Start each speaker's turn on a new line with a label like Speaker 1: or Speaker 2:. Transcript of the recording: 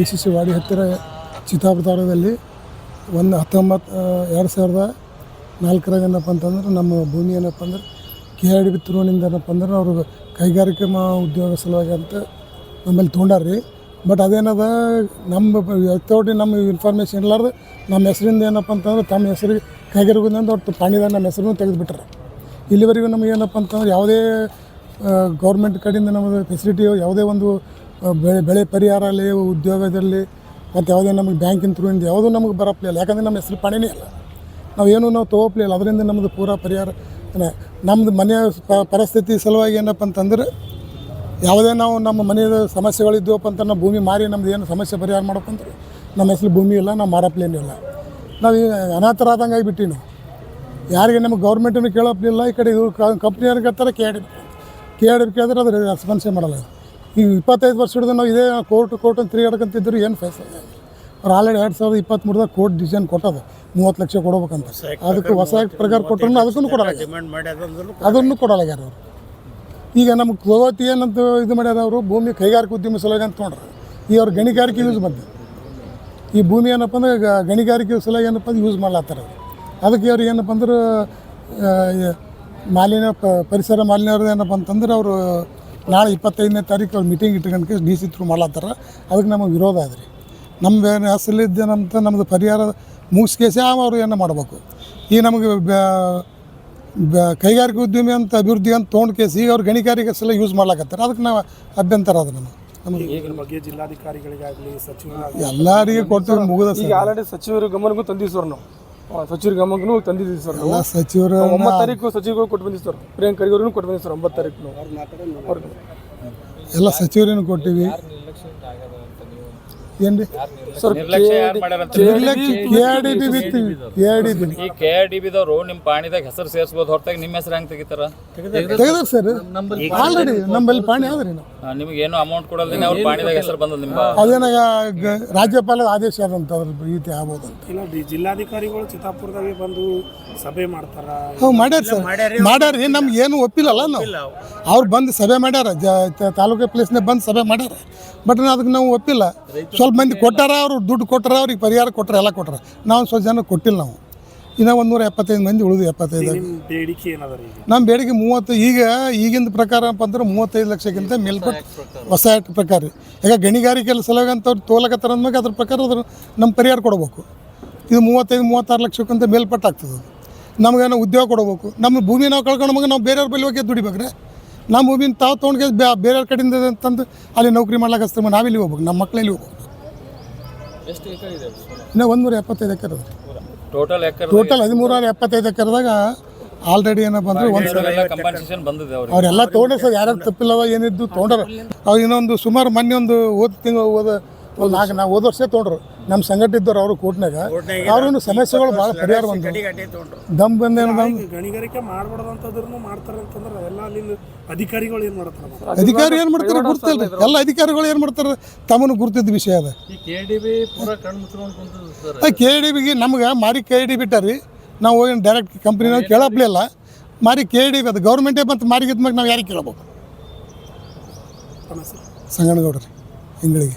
Speaker 1: E C C ವಾಡಿ ಹತ್ತಿರ ಚಿತಾಪತಾರದಲ್ಲಿ ಒಂದು ಹತ್ತೊಂಬತ್ತು ಎರಡು ಸಾವಿರದ ನಾಲ್ಕರಾಗ ಏನಪ್ಪ ಅಂತಂದ್ರೆ ನಮ್ಮ ಭೂಮಿ ಏನಪ್ಪ ಅಂದ್ರೆ ಕೆ ಆರ್ ಡಿ ಬಿ ತಿರುವನಿಂದ ಏನಪ್ಪ ಅಂದ್ರೆ ಅವರು ಕೈಗಾರಿಕೆ ಮಾ ಉದ್ಯೋಗ ಸಲುವಾಗಿ ಅಂತ ನಮ್ಮಲ್ಲಿ ತೊಗೊಂಡಾರ್ರಿ. ಬಟ್ ಅದೇನದ, ನಮ್ಮ ವ್ಯಕ್ತೋಟಿ ನಮ್ಮ ಇನ್ಫಾರ್ಮೇಷನ್ ಇರಲಾರ್ದು ನಮ್ಮ ಹೆಸರಿಂದ ಏನಪ್ಪ ಅಂತಂದ್ರೆ ತಮ್ಮ ಹೆಸರಿಗೆ, ಕೈಗಾರಿಕೆಯಿಂದ ಅವ್ರು ಪಾಣಿದಾಗ ನಮ್ಮ ಹೆಸರನ್ನು ತೆಗೆದುಬಿಟ್ರೆ. ಇಲ್ಲಿವರೆಗೂ ನಮಗೆ ಏನಪ್ಪ ಅಂತಂದ್ರೆ ಯಾವುದೇ ಗೌರ್ಮೆಂಟ್ ಕಡೆಯಿಂದ ನಮಗೆ ಫೆಸಿಲಿಟಿ ಯಾವುದೇ ಒಂದು ಬೆಳೆ ಬೆಳೆ ಪರಿಹಾರ ಅಲ್ಲಿ ಉದ್ಯೋಗದಲ್ಲಿ, ಮತ್ತು ಯಾವುದೇ ನಮಗೆ ಬ್ಯಾಂಕಿನ ಥ್ರೂಯಿಂದ ಯಾವುದೂ ನಮಗೆ ಬರಪ್ಲಿಲ್ಲ ಯಾಕಂದರೆ ನಮ್ಮ ಹೆಸರು ಪಾಣಿನೇ ಇಲ್ಲ. ನಾವು ನಾವೇನು ನಾವು ತೊಗೋಪ್ಲಿಲ್ಲ ಅದರಿಂದ ನಮ್ಮದು ಪೂರಾ ಪರಿಹಾರ ಏನ- ನಮ್ಮದು ಮನೆಯ ಪರಿಸ್ಥಿತಿ ಸಲುವಾಗಿ ಏನಪ್ಪ ಅಂತಂದ್ರೆ, ಯಾವುದೇ ನಾವು ನಮ್ಮ ಮನೆಯ ಸಮಸ್ಯೆಗಳಿದ್ದೋಪ್ಪ ಅಂತ ನಾವು ಭೂಮಿ ಮಾರಿ ನಮ್ದು ಏನು ಸಮಸ್ಯೆ ಪರಿಹಾರ ಅಂದ್ರೆ ನಮ್ಮ ಹೆಸರು ಭೂಮಿ ಇಲ್ಲ, ನಾವು ಮಾಡಪ್ಲೇನಿಲ್ಲ ನಾವು ಈಗ ಅನಾಥರಾದಂಗೆ ಆಗಿಬಿಟ್ಟಿ ನಾವು. ಯಾರಿಗೆ ನಮಗೆ ಗೌರ್ಮೆಂಟನ್ನು ಕೇಳಪ್ಲಿಲ್ಲ ಈ ಕಡೆ ಇವ್ರು ಕಂಪ್ನಿಯವ್ರಿಗೆ ಹತ್ತಾರೆ ಕೇಳಿ ಕೇಳಿ ಕೇಳಿದ್ರೆ ಅದ್ರ ರೆಸ್ಪಾನ್ಸೇ ಮಾಡಲ್ಲ. ಈಗ ಇಪ್ಪತ್ತೈದು ವರ್ಷ ಹಿಡಿದು ನಾವು ಇದೇ ಕೋರ್ಟ್ ಕೋರ್ಟ್ ಅಂತ ತಿರುಗಾಡ್ಕೊಂತಿದ್ರು ಏನು ಫೇಸ್ ಅವ್ರು ಆಲ್ರೆಡಿ ಎರಡು ಸಾವಿರದ ಇಪ್ಪತ್ತ್ಮೂರದಾಗ ಕೋರ್ಟ್ ಡಿಸಿಷನ್ ಕೊಟ್ಟದು ಮೂವತ್ತು ಲಕ್ಷ ಕೊಡ್ಬೇಕಂತ. ಅದಕ್ಕೆ ಹೊಸ ಪ್ರಕಾರ ಕೊಟ್ಟರು ಅದಕ್ಕೂ ಕೊಡಲ್ಲ ಅದನ್ನು ಕೊಡಲ್ಲ ಯಾರು ಅವರು. ಈಗ ನಮ್ಮ ಕೋವತಿ ಏನಂತ ಇದು ಮಾಡ್ಯಾರ ಅವರು ಭೂಮಿ ಕೈಗಾರಿಕೆ ಉದ್ಯಮ ಸಲುವಾಗಿ ಅಂತ ನೋಡ್ರಿ. ಈ ಅವ್ರು ಗಣಿಗಾರಿಕೆ ಯೂಸ್ ಮಾಡಿದೆ ಈ ಭೂಮಿ ಏನಪ್ಪ ಅಂದ್ರೆ ಗಣಿಗಾರಿಕೆ ಸಲುವಾಗಿ ಏನಪ್ಪ ಅಂದ್ರೆ ಯೂಸ್ ಮಾಡ್ಲತ್ತಾರ ಅದಕ್ಕೆ ಅವ್ರು ಏನಪ್ಪ ಅಂದ್ರೆ ಮಾಲಿನ್ಯ ಪರಿಸರ ಮಾಲಿನ್ಯವ್ರದ್ದು ಏನಪ್ಪ ಅಂತಂದ್ರೆ ಅವರು ನಾಳೆ ಇಪ್ಪತ್ತೈದನೇ ತಾರೀಕು ಅವ್ರು ಮೀಟಿಂಗ್ ಇಟ್ಕೊಂಡು ಡಿ ಸಿ ಥ್ರೂ ಮಾಡ್ಲತ್ತಾರ. ಅದಕ್ಕೆ ನಮಗೆ ವಿರೋಧ ಆದ್ರಿ. ನಮ್ಮ ಹೆಸರಲ್ಲಿದ್ದೇನಂತ ನಮ್ಮದು ಪರಿಹಾರ ಮುಗಿಸ್ಕೇಸೇ ಅವರು ಏನು ಮಾಡಬೇಕು. ಈ ನಮಗೆ ಕೈಗಾರಿಕೆ ಉದ್ಯಮಿ ಅಂತ ಅಭಿವೃದ್ಧಿ ಅಂತ ತೊಗೊಂಡು ಕೇಸಿ ಈಗ ಅವ್ರು ಗಣಿಗಾರಿಕೆ ಸಲ ಯೂಸ್ ಮಾಡ್ಲಾಕತ್ತಾರೆ. ಅದಕ್ಕೆ ನಾವು ಅಭ್ಯಂತರ ಅದು ನಮಗೆ.
Speaker 2: ಬಗ್ಗೆ ಜಿಲ್ಲಾಧಿಕಾರಿಗಳಿಗಾಗಲಿ ಸಚಿವ
Speaker 1: ಎಲ್ಲರಿಗೆ ಕೊಡ್ತೀವಿ ಮುಗಿದ
Speaker 3: ಈಗ ಆಲ್ರೆಡಿ ಸಚಿವರು ಗಮನಕ್ಕೂ ತಂದಿವಿ ಸರ್ ನಾವು. ಸಚಿವರ ಗಮನಕ್ಕೂ ತಂದಿದ್ದೀವಿ ಸರ್ ನಾವು.
Speaker 1: ಎಲ್ಲ ಸಚಿವರು
Speaker 3: ಒಂಬತ್ತು ತಾರೀಕು ಸಚಿವಗಳು ಕೊಟ್ಟು ಬಂದಿವಿ ಸರ್. ಪ್ರಿಯಾಂಕ್ ಖರ್ಗೆ ಕೊಟ್ಟು ಬಂದಿವಿ ಸರ್ ಒಂಬತ್ತು ತಾರೀಕು ನಾವು. ಅವ್ರಿಗೆ
Speaker 1: ಎಲ್ಲ ಸಚಿವರೇನು ಕೊಟ್ಟಿವಿ. ಏನು ರೀ
Speaker 3: sir
Speaker 1: K R D B ಬಿತ್ತೀವಿ K R D B
Speaker 4: ಈ ಕೆ ಆರ್ ಡಿ ಬಿದವರು ನಿಮ್ಮ ಪಾಣಿದಾಗ ಹೆಸರು ಸೇರಿಸ್ಬೋದು ಹೊರತಾಗಿ ನಿಮ್ಮ ಹೆಸರು ಹೆಂಗೆ ತೆಗಿತಾರ?
Speaker 1: ತೆಗೆದ್ರ. ಸರ್. ಆಲ್ರೆಡಿ ನಮ್ಮಲ್ಲಿ ಪಾಣಿ ಆದ್ರಿ ನಾವು.
Speaker 4: ನಿಮ್ಗೆ ಏನು ಅಮೌಂಟ್ ಕೊಡಲ್ದೇನೆ ಅವ್ರ ಪಾಣಿದಾಗ ಹೆಸರು ಬಂದದ ನಿಮ್ಮ
Speaker 1: ಅದೇನಾಗ ರಾಜ್ಯಪಾಲರ ರಾಜ್ಯಪಾಲದ ಆದೇಶ ಆದಂತ ಅದ್ರ ರೀತಿ ಆಗ್ಬೋದು ಅಂತ.
Speaker 2: ಇಲ್ಲ ಜಿಲ್ಲಾಧಿಕಾರಿಗಳು ಚಿತ್ತಾಪುರದಾಗೆ ಬಂದು ಸಭೆ ಮಾಡ್ತಾರ.
Speaker 1: ಹ್ಞೂ ಮಾಡ್ಯಾರ ಸರ್. ಮಾಡ್ಯಾರಿ ನಮ್ಗೆ ಏನು ಒಪ್ಪಿಲ್ಲಲ್ಲ ನಾವು. ಅವ್ರು ಬಂದು ಸಭೆ ಮಾಡ್ಯಾರ. ತಾಲೂಕು ಪ್ಲೇಸ್ನಾಗ ಬಂದು ಸಭೆ ಮಾಡ್ಯಾರ. ಬಟ್ ಅದಕ್ಕೆ ನಾವು ಒಪ್ಪಿಲ್ಲ ಸ್ವಲ್ಪ ಮಂದಿ ಕೊಟ್ಟಾರ ಅವರು ದುಡ್ಡು ಕೊಟ್ಟಾರ ಅವ್ರಿಗೆ ಪರಿಹಾರ ಕೊಟ್ಟರೆ ಎಲ್ಲ ಕೊಟ್ಟರೆ ನಾವು ಸ್ವಲ್ಪ ಜನ ಕೊಟ್ಟಿಲ್ಲ ನಾವು. ಇನ್ನು ಒಂದು ನೂರ ಎಪ್ಪತ್ತೈದು ಮಂದಿ ಉಳಿದು ಎಪ್ಪತ್ತೈದು.
Speaker 2: ನಿಮ್ಮ ಬೇಡಿಕೆ
Speaker 1: ನಮ್ಮ ಬೇಡಿಕೆ ಮೂವತ್ತು ಈಗ ಈಗಿನ ಪ್ರಕಾರ ಏನಪ್ಪ ಅಂದ್ರೆ ಮೂವತ್ತೈದು ಲಕ್ಷಕ್ಕಿಂತ ಮೇಲ್ಪಟ್ಟು ಹೊಸ ಆ್ಯಕ್ಟ್ ಪ್ರಕಾರ. ರೀ ಈಗ ಗಣಿಗಾರಿಕೆ ಸಲುವಾಗಿ ಅಂತ ಅವ್ರು ತೋಲಕತ್ತಾರ ಅಂದ್ಮೇಲೆ ಅದ್ರ ಪ್ರಕಾರ ಅದ್ರ ನಮ್ಮ ಪರಿಹಾರ ಕೊಡಬೇಕು. ಇದು ಮೂವತ್ತೈದು ಮೂವತ್ತಾರು ಲಕ್ಷಕ್ಕಿಂತ ಮೇಲ್ಪಟ್ಟು ಆಗ್ತದೆ ಅದು. ನಮಗೇನೋ ಉದ್ಯೋಗ ಕೊಡಬೇಕು. ನಮ್ಮ ಭೂಮಿ ನಾವು ಕಳ್ಕೊಂಡು ನಮಗೆ ನಾವು ಬೇರೆಯವ್ರ ಬಳಿ ಹೋಗಿ ದುಡಿಬೇಕ್ರೆ. ನಮ್ಮ ಹೂವಿನ ತಾವು ತೊಗೊಂಡು ಬೇರೆಯವ್ರ ಕಡೆಯಿಂದ ಅಂತಂದು ಅಲ್ಲಿ ನೌಕರಿ ಮಾಡ್ಲಿಕ್ಕೆ ಹಚ್ತಾರೆ ನಾವಿಲ್ಲಿ ಹೋಗ್ಬೇಕು. ನಮ್ಮ ಮಕ್ಕಳಲ್ಲಿ ಹೋಗ್ಬೇಕು. ಇನ್ನೂ ಒಂದೂರ ಎಪ್ಪತ್ತೈದು ಎಕರೆ ಅದ.
Speaker 4: ಟೋಟಲ್ ಎಕರೆ
Speaker 1: ಟೋಟಲ್ ಹದಿಮೂರ ಎಪ್ಪತ್ತೈದು ಎಕರೆದಾಗ ಆಲ್ರೆಡಿ ಏನಪ್ಪ ಅಂದ್ರೆ ಒಂದು ಅವರೆಲ್ಲ ತೊಗೊಂಡ್ರೆ ಸರ್ ಯಾರ್ಯಾರು ತಪ್ಪಿಲ್ಲವ ಏನಿದ್ದು ತೊಗೊಂಡ್ರೆ ಅವ್ರು ಇನ್ನೊಂದು ಸುಮಾರು ಮೊನ್ನೆ ಒಂದು ಓದ್ ತಿಂಗಳು ಓದ ಒಂದು ನಾಲ್ಕು ನಾವು ಹೋದ ವರ್ಷ ತೊಗೊಂಡ್ರು. ನಮ್ಮ ಸಂಘಟ ಇದ್ದವ್ರು ಅವರು ಕೋರ್ಟ್ನಾಗ. ಅವ್ರಿಗೂ ಸಮಸ್ಯೆಗಳು ಭಾಳ ಪರಿಹಾರ ಬಂದು ದಮ್ ಬಂದ
Speaker 2: ಗಣಿಗಾರಿಕೆ ಮಾಡ್ಬಾರ್ದಂತದ್ರೂ ಮಾಡ್ತಾರೆ ಅಂತಂದ್ರೆ ಎಲ್ಲ ಅಲ್ಲಿ ಅಧಿಕಾರಿಗಳು ಏನು ಮಾಡ್ತಾರೆ
Speaker 1: ಅಧಿಕಾರಿ ಏನು ಮಾಡ್ತಾರೆ ಗುರ್ತಿಲ್ಲ ಎಲ್ಲ ಅಧಿಕಾರಿಗಳು ಏನು ಮಾಡ್ತಾರೆ? ತಮ್ಮನ್ನು ಗುರ್ತಿದ್ದ ವಿಷಯ ಅದ. ಕೆ ಡಿ ಬಿಗೆ ನಮ್ಗೆ ಮಾರಿ ಕೆ ಡಿ ಬಿಟ್ಟಾರಿ. ನಾವು ಹೋಗಿ ಡೈರೆಕ್ಟ್ ಕಂಪ್ನಿನಾಗ ಕೇಳಪ್ಲಿಲ್ಲ ಮಾರಿ ಕೆ ಡಿ ಬಿ ಅದು ಗೌರ್ಮೆಂಟೇ ಬಂತು ಮಾರಿಗಿದ್ಮ್ಯಾಗ ನಾವು ಯಾರಿಗೆ ಕೇಳಬೇಕು? ಸಂಗನಗೌಡ್ರಿ ಹಿಂಗಳಿಗೆ.